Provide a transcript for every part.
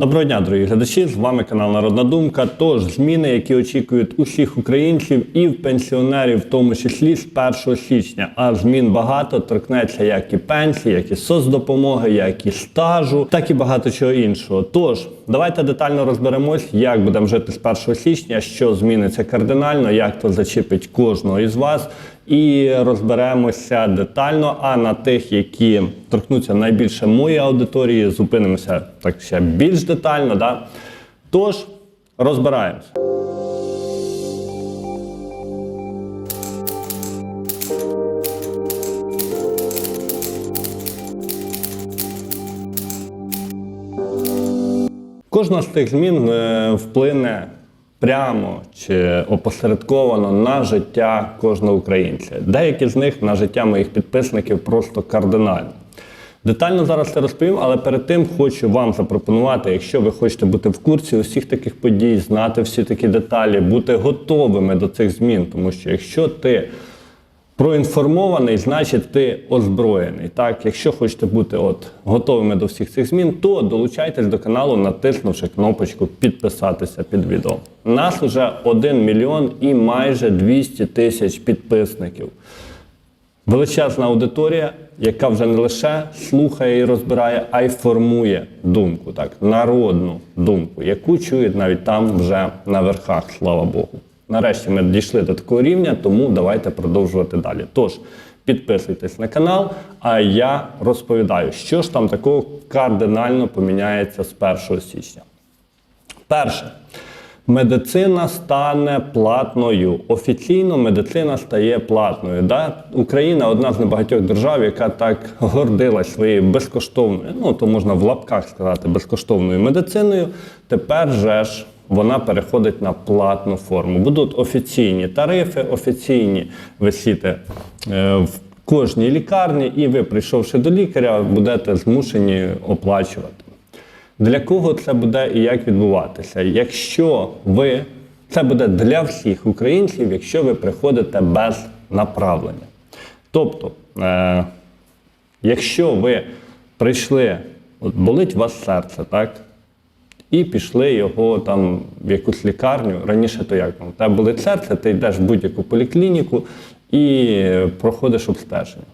Доброго дня, дорогі глядачі! З вами канал Народна Думка. Тож зміни, які очікують усіх українців і в пенсіонерів, в тому числі з 1 січня. А змін багато торкнеться як і пенсії, як і соцдопомоги, як і стажу, так і багато чого іншого. Тож давайте детально розберемось, як будемо жити з 1 січня, що зміниться кардинально, як то зачепить кожного із вас. І розберемося детально. А на тих, які торкнуться найбільше моєї аудиторії, зупинимося так ще більш детально. Да? Тож розбираємося. Кожна з тих змін е, вплине прямо чи опосередковано на життя кожного українця. Деякі з них на життя моїх підписників просто кардинально. Детально зараз це розповім, але перед тим хочу вам запропонувати, якщо ви хочете бути в курсі усіх таких подій, знати всі такі деталі, бути готовими до цих змін. Тому що якщо ти проінформований, значить ти озброєний. Так, якщо хочете бути от готовими до всіх цих змін, то долучайтесь до каналу, натиснувши кнопочку підписатися під відео. Нас вже 1 мільйон і майже 200 тисяч підписників. Величезна аудиторія, яка вже не лише слухає і розбирає, а й формує думку, так, народну думку, яку чують навіть там вже на верхах, слава Богу. Нарешті ми дійшли до такого рівня, тому давайте продовжувати далі. Тож, підписуйтесь на канал, а я розповідаю, що ж там такого кардинально поміняється з 1 січня. Перше. Медицина стане платною. Офіційно медицина стає платною. Да? Україна одна з небагатьох держав, яка так гордилась своєю безкоштовною, ну то можна в лапках сказати, безкоштовною медициною. Тепер же ж вона переходить на платну форму. Будуть офіційні тарифи, офіційні висіти е, в кожній лікарні, і ви, прийшовши до лікаря, будете змушені оплачувати. Для кого це буде і як відбуватися? Якщо ви це буде для всіх українців, якщо ви приходите без направлення. Тобто, е, якщо ви прийшли, от болить у вас серце, так? І пішли його там в якусь лікарню. Раніше то як? У тебе болить серце, ти йдеш в будь-яку поліклініку і проходиш обстеження.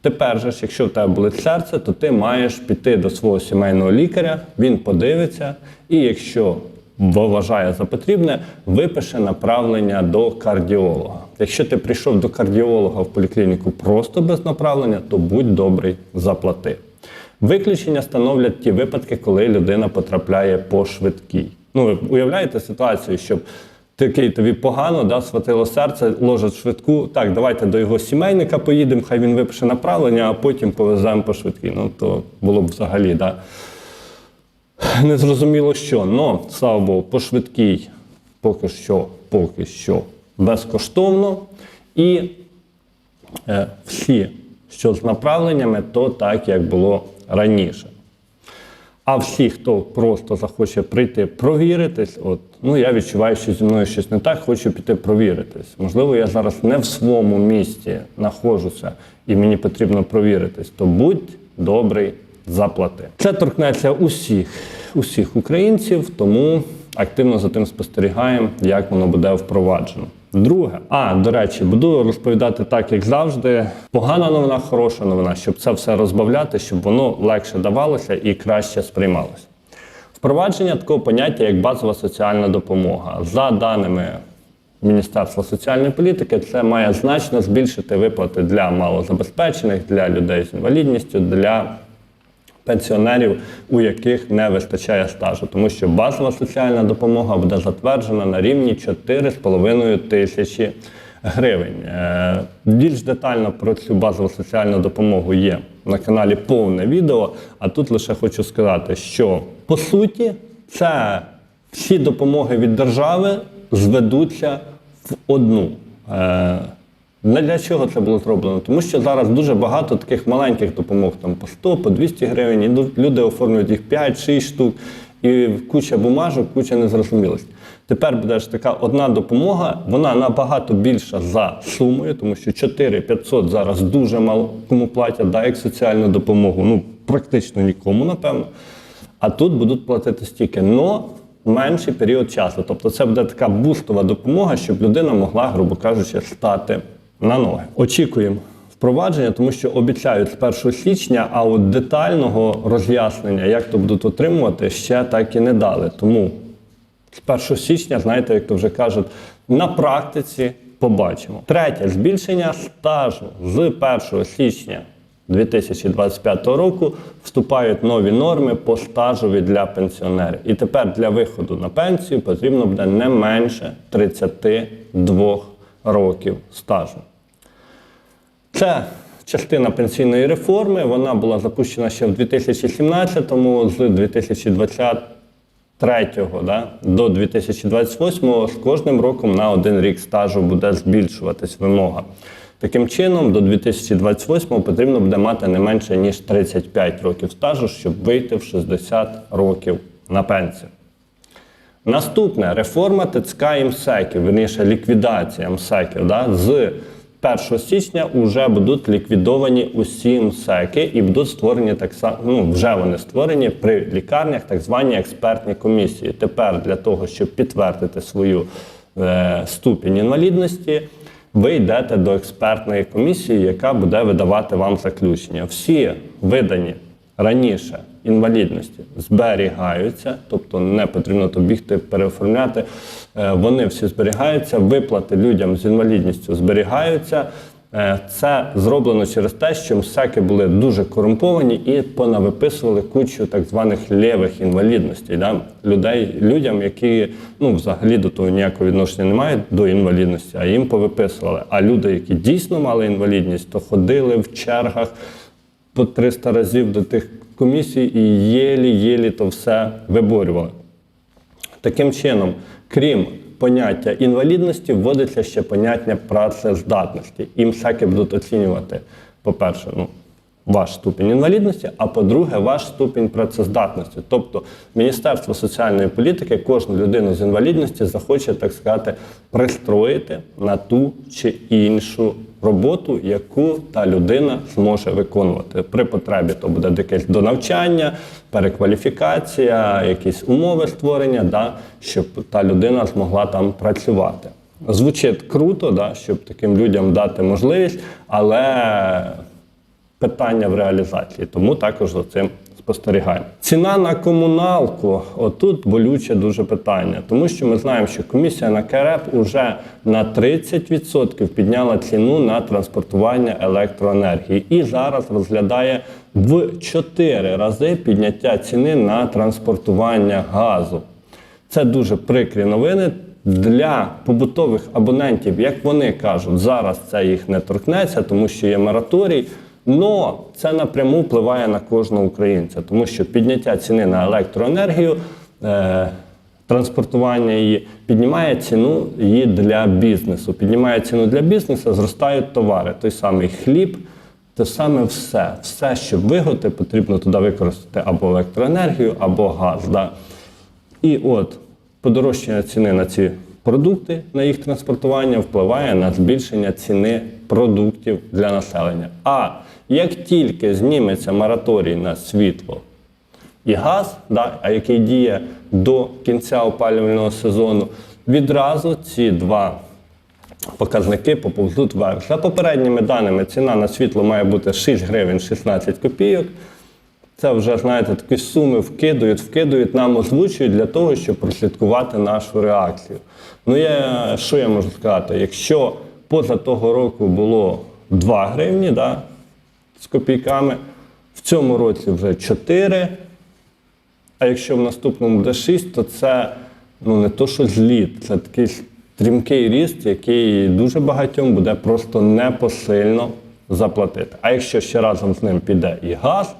Тепер же, якщо в тебе болить серце, то ти маєш піти до свого сімейного лікаря, він подивиться, і якщо вважає за потрібне, випише направлення до кардіолога. Якщо ти прийшов до кардіолога в поліклініку просто без направлення, то будь добрий, заплати. Виключення становлять ті випадки, коли людина потрапляє по швидкій. Ну, уявляєте ситуацію, щоб такий тобі погано, да, схватило серце, ложать швидку. Так, давайте до його сімейника поїдемо, хай він випише направлення, а потім повеземо по швидкій. Ну, то було б взагалі, да. Не зрозуміло що. Но, слава Богу, по швидкій поки що, поки що безкоштовно. І е, всі, що з направленнями, то так, як було раніше. А всі, хто просто захоче прийти провіритись, от ну я відчуваю, що зі мною щось не так, хочу піти провіритись. Можливо, я зараз не в своєму місті знаходжуся і мені потрібно провіритись, то будь добрий, заплати. Це торкнеться усіх, усіх українців, тому активно за тим спостерігаємо, як воно буде впроваджено. Друге, а до речі, буду розповідати так, як завжди. Погана новина, хороша новина, щоб це все розбавляти, щоб воно легше давалося і краще сприймалося. Впровадження такого поняття, як базова соціальна допомога. За даними Міністерства соціальної політики, це має значно збільшити виплати для малозабезпечених, для людей з інвалідністю, для пенсіонерів, у яких не вистачає стажу, тому що базова соціальна допомога буде затверджена на рівні 4,5 тисячі гривень. Е, Більш детально про цю базову соціальну допомогу є на каналі повне відео. А тут лише хочу сказати, що по суті це всі допомоги від держави зведуться в одну. Е, для чого це було зроблено? Тому що зараз дуже багато таких маленьких допомог, там по 100, по 200 гривень, і люди оформлюють їх 5-6 штук, і куча бумажок, куча незрозумілості. Тепер буде ж така одна допомога, вона набагато більша за сумою, тому що 4 500 зараз дуже мало кому платять, да, як соціальну допомогу, ну практично нікому, напевно. А тут будуть платити стільки, но менший період часу. Тобто це буде така бустова допомога, щоб людина могла, грубо кажучи, стати на ноги. Очікуємо впровадження, тому що обіцяють з 1 січня, а от детального роз'яснення, як то будуть отримувати, ще так і не дали. Тому з 1 січня, знаєте, як то вже кажуть, на практиці побачимо. Третє збільшення стажу з 1 січня 2025 року вступають нові норми по стажові для пенсіонерів. І тепер для виходу на пенсію потрібно буде не менше 32 років стажу. Це частина пенсійної реформи. Вона була запущена ще в 2017-му, з 2023 да, до 2028 з кожним роком на один рік стажу буде збільшуватись вимога. Таким чином, до 2028 потрібно буде мати не менше ніж 35 років стажу, щоб вийти в 60 років на пенсію. Наступне реформа ТЦК і МСЕКів, верніше ліквідація МСЕКів. Да? З 1 січня вже будуть ліквідовані усі МСЕКи і будуть створені так само, ну вже вони створені при лікарнях так звані експертні комісії. Тепер для того, щоб підтвердити свою е, ступінь інвалідності, ви йдете до експертної комісії, яка буде видавати вам заключення. Всі видані раніше інвалідності зберігаються, тобто не потрібно то бігти, переоформляти. Е, Вони всі зберігаються, виплати людям з інвалідністю зберігаються. Е, Це зроблено через те, що МСЕКи були дуже корумповані і понавиписували кучу так званих лєвих інвалідностей. Да? Людей, людям, які ну, взагалі до того ніякого відношення не мають до інвалідності, а їм повиписували. А люди, які дійсно мали інвалідність, то ходили в чергах по 300 разів до тих комісій і єлі-єлі то все виборювали. Таким чином, крім поняття інвалідності, вводиться ще поняття працездатності. І МСЕКи будуть оцінювати, по-перше, ну, ваш ступінь інвалідності, а по-друге, ваш ступінь працездатності. Тобто Міністерство соціальної політики кожну людину з інвалідності захоче, так сказати, пристроїти на ту чи іншу роботу, яку та людина зможе виконувати. При потребі то буде якесь донавчання, перекваліфікація, якісь умови створення, да, щоб та людина змогла там працювати. Звучить круто, да, щоб таким людям дати можливість, але питання в реалізації, тому також за цим спостерігаємо. Ціна на комуналку отут болюче дуже питання, тому що ми знаємо, що комісія на КРЕП уже на 30% підняла ціну на транспортування електроенергії і зараз розглядає в 4 рази підняття ціни на транспортування газу. Це дуже прикрі новини для побутових абонентів, як вони кажуть, зараз це їх не торкнеться, тому що є мораторій. Но це напряму впливає на кожного українця, тому що підняття ціни на електроенергію, е, транспортування її піднімає ціну її для бізнесу. Піднімає ціну для бізнесу, зростають товари. Той самий хліб, те саме все. Все, що виготи, потрібно туди використати або електроенергію, або газ. Да? І от подорожчання ціни на ці продукти, на їх транспортування впливає на збільшення ціни продуктів для населення. А як тільки зніметься мораторій на світло і газ, да, а який діє до кінця опалювального сезону, відразу ці два показники поповзуть вверх. За попередніми даними, ціна на світло має бути 6 гривень 16 копійок. Це вже, знаєте, такі суми вкидують, вкидують, нам озвучують для того, щоб прослідкувати нашу реакцію. Ну, я, що я можу сказати? Якщо поза того року було 2 гривні да, з копійками, в цьому році вже 4, а якщо в наступному буде 6, то це ну, не то, що зліт, це такий стрімкий ріст, який дуже багатьом буде просто непосильно заплатити. А якщо ще разом з ним піде і газ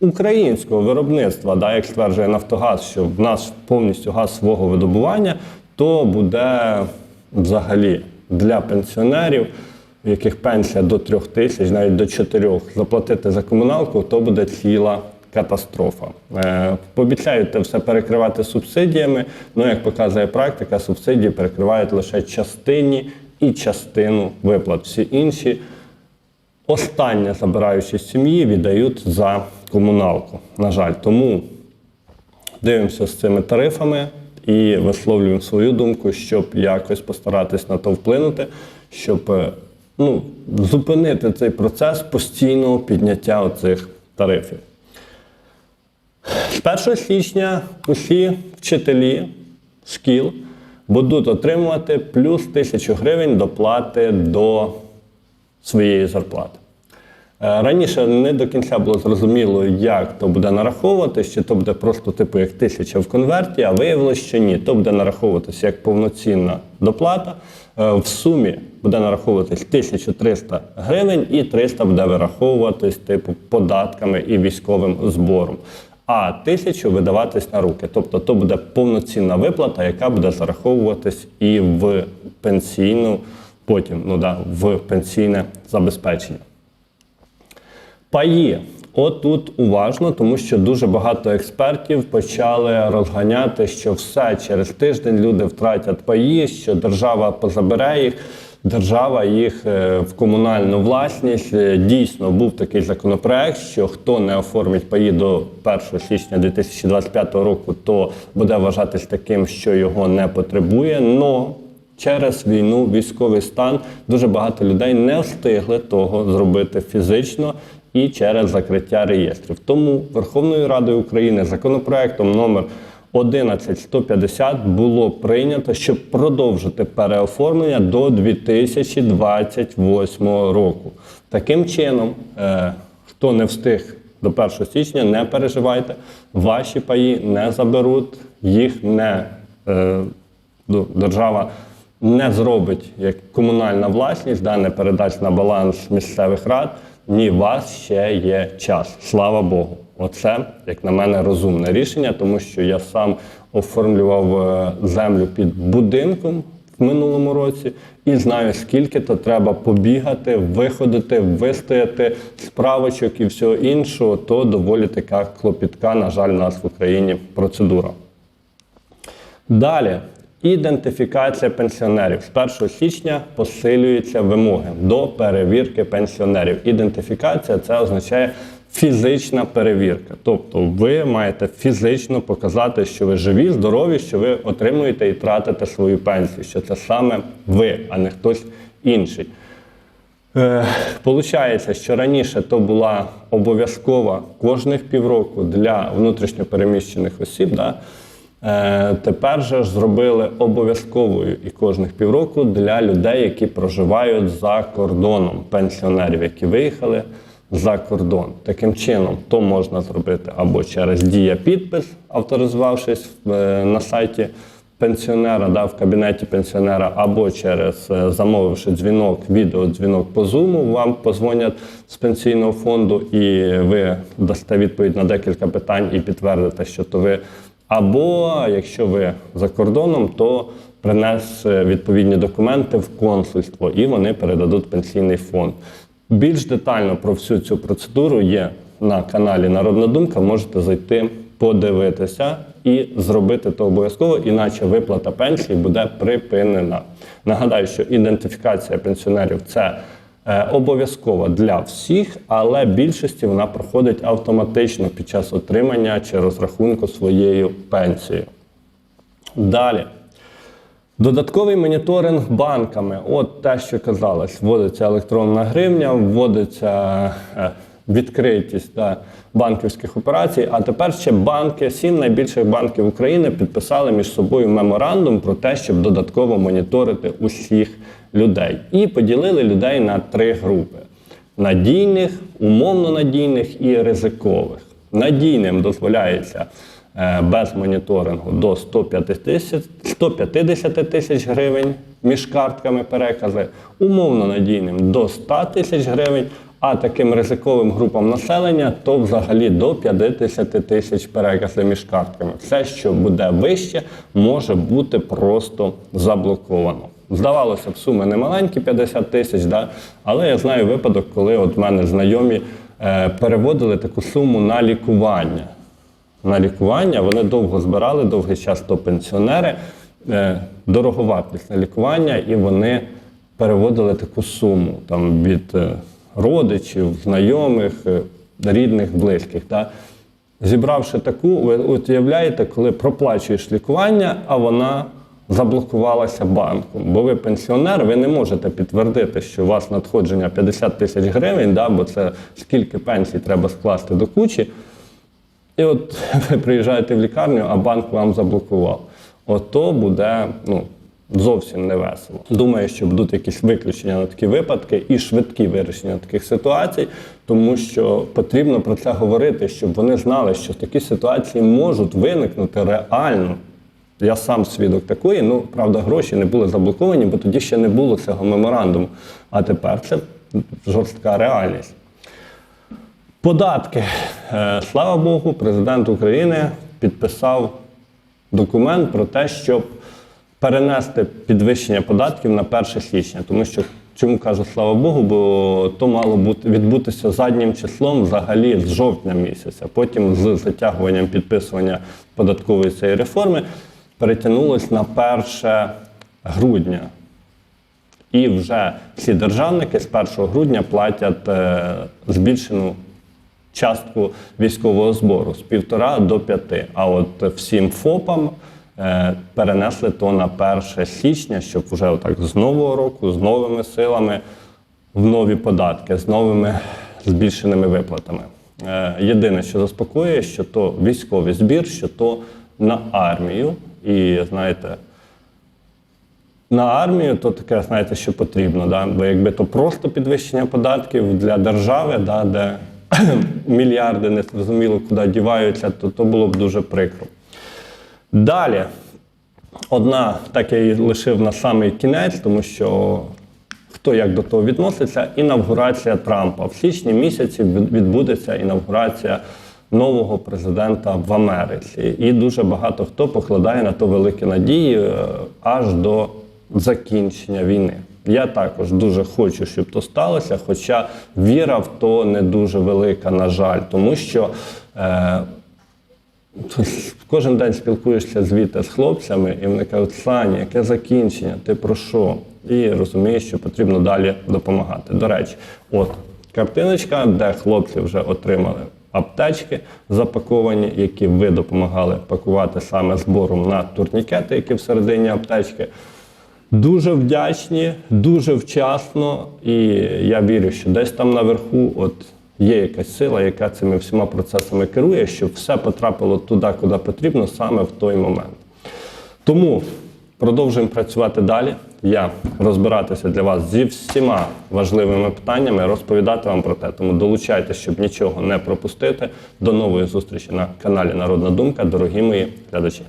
українського виробництва, да, як стверджує Нафтогаз, що в нас повністю газ свого видобування, то буде взагалі для пенсіонерів, яких пенсія до трьох тисяч, навіть до чотирьох, заплатити за комуналку, то буде ціла катастрофа. Е, Пообіцяють все перекривати субсидіями. Ну, як показує практика, субсидії перекривають лише частині і частину виплат. Всі інші останнє забираючи з сім'ї, віддають за комуналку. На жаль, тому дивимося з цими тарифами і висловлюємо свою думку, щоб якось постаратись на то вплинути, щоб е, ну, зупинити цей процес постійного підняття оцих тарифів. З 1 січня усі вчителі шкіл будуть отримувати плюс 1000 гривень доплати до своєї зарплати. Е, Раніше не до кінця було зрозуміло, як то буде нараховуватись, чи то буде просто типу як тисяча в конверті, а виявилось, що ні. То буде нараховуватися як повноцінна доплата. Е, В сумі буде нараховуватись 1300 гривень і 300 буде вираховуватись типу податками і військовим збором. А тисячу видаватись на руки. Тобто то буде повноцінна виплата, яка буде зараховуватись і в пенсійну, потім ну да, в пенсійне забезпечення. Паї. От тут уважно, тому що дуже багато експертів почали розганяти, що все через тиждень люди втратять паї, що держава позабере їх, держава їх е, в комунальну власність. Е, Дійсно, був такий законопроект, що хто не оформить паї до 1 січня 2025 року, то буде вважатись таким, що його не потребує. Но Через війну, військовий стан дуже багато людей не встигли того зробити фізично і через закриття реєстрів. Тому Верховною Радою України законопроектом номер 11150 було прийнято, щоб продовжити переоформлення до 2028 року. Таким чином, е, хто не встиг до 1 січня, не переживайте, ваші паї не заберуть, їх не е, ну, держава не зробить як комунальна власність, да, не передасть на баланс місцевих рад. Ні, у вас ще є час. Слава Богу. Оце, як на мене, розумне рішення, тому що я сам оформлював е, землю під будинком в минулому році і знаю, скільки то треба побігати, виходити, вистояти справочок і всього іншого, то доволі така клопітка, на жаль, у нас в Україні процедура. Далі. Ідентифікація пенсіонерів з 1 січня посилюються вимоги до перевірки пенсіонерів. Ідентифікація це означає фізична перевірка. Тобто ви маєте фізично показати, що ви живі, здорові, що ви отримуєте і тратите свою пенсію, що це саме ви, а не хтось інший. Е, Получається, що раніше то була обов'язкова кожних півроку для внутрішньопереміщених осіб. Да? Е, Тепер же ж зробили обов'язковою і кожних півроку для людей, які проживають за кордоном, пенсіонерів, які виїхали за кордон. Таким чином, то можна зробити або через дія підпис, авторизувавшись е, на сайті пенсіонера, да, в кабінеті пенсіонера, або через е, замовивши дзвінок, відеодзвінок по Zoom, вам позвонять з пенсійного фонду, і ви дасте відповідь на декілька питань і підтвердите, що то ви. Або якщо ви за кордоном, то принес е, відповідні документи в консульство і вони передадуть пенсійний фонд. Більш детально про всю цю процедуру є на каналі Народна Думка. Можете зайти, подивитися і зробити то обов'язково, іначе виплата пенсії буде припинена. Нагадаю, що ідентифікація пенсіонерів це обов'язкова для всіх, але більшості вона проходить автоматично під час отримання чи розрахунку своєю пенсією. Далі. Додатковий моніторинг банками. От те, що казалось, вводиться електронна гривня, вводиться е, відкритість да, банківських операцій. А тепер ще банки, сім найбільших банків України підписали між собою меморандум про те, щоб додатково моніторити усіх людей. І поділили людей на три групи: надійних, умовно надійних і ризикових. Надійним дозволяється е, без моніторингу до 150 тисяч 150 тисяч гривень між картками перекази, умовно надійним до 100 тисяч гривень, а таким ризиковим групам населення то взагалі до 50 тисяч переказів між картками. Все, що буде вище, може бути просто заблоковано. Здавалося б, суми не маленькі 50 тисяч, да? але я знаю випадок, коли от в мене знайомі е, переводили таку суму на лікування. На лікування вони довго збирали, довгий час то пенсіонери, е, дороговартісне лікування, і вони переводили таку суму там, від е, родичів, знайомих, е, рідних, близьких. Да? Зібравши таку, ви уявляєте, коли проплачуєш лікування, а вона заблокувалася банком. Бо ви пенсіонер, ви не можете підтвердити, що у вас надходження 50 тисяч гривень, да, бо це скільки пенсій треба скласти до кучі. І от ви приїжджаєте в лікарню, а банк вам заблокував. Ото буде ну, зовсім не весело. Думаю, що будуть якісь виключення на такі випадки і швидкі вирішення таких ситуацій, тому що потрібно про це говорити, щоб вони знали, що такі ситуації можуть виникнути реально. Я сам свідок такої, ну правда, гроші не були заблоковані, бо тоді ще не було цього меморандуму. А тепер це жорстка реальність. Податки. Е, Слава Богу, президент України підписав документ про те, щоб перенести підвищення податків на 1 січня. Тому що чому кажу слава Богу, бо то мало бути відбутися заднім числом взагалі з жовтня місяця. Потім з затягуванням підписування податкової цієї реформи перетягнулось на 1 грудня. І вже всі державники з 1 грудня платять е, збільшену частку військового збору з півтора до п'яти. А от всім ФОПам перенесли то на 1 січня, щоб вже отак з нового року, з новими силами, в нові податки, з новими збільшеними виплатами. Е, єдине, що заспокоює, що то військовий збір, що то на армію. І знаєте, на армію то таке, знаєте, що потрібно. Да? Бо якби то просто підвищення податків для держави, да, де мільярди не зрозуміло, куди діваються, то то було б дуже прикро. Далі, одна, так я її лишив на самий кінець, тому що хто як до того відноситься, інавгурація Трампа. В січні місяці відбудеться інавгурація нового президента в Америці. І дуже багато хто покладає на то великі надії е, аж до закінчення війни. Я також дуже хочу, щоб то сталося, хоча віра в то не дуже велика, на жаль, тому що. Е, Кожен день спілкуєшся звідти з хлопцями, і вони кажуть, Саня, яке закінчення? Ти про що? І розумієш, що потрібно далі допомагати. До речі, от картиночка, де хлопці вже отримали аптечки запаковані, які ви допомагали пакувати саме збором на турнікети, які всередині аптечки. Дуже вдячні, дуже вчасно, і я вірю, що десь там наверху от є якась сила, яка цими всіма процесами керує, щоб все потрапило туди, куди потрібно, саме в той момент. Тому продовжуємо працювати далі. Я розбиратися для вас зі всіма важливими питаннями, розповідати вам про те. Тому долучайтеся, щоб нічого не пропустити. До нової зустрічі на каналі Народна Думка, дорогі мої глядачі.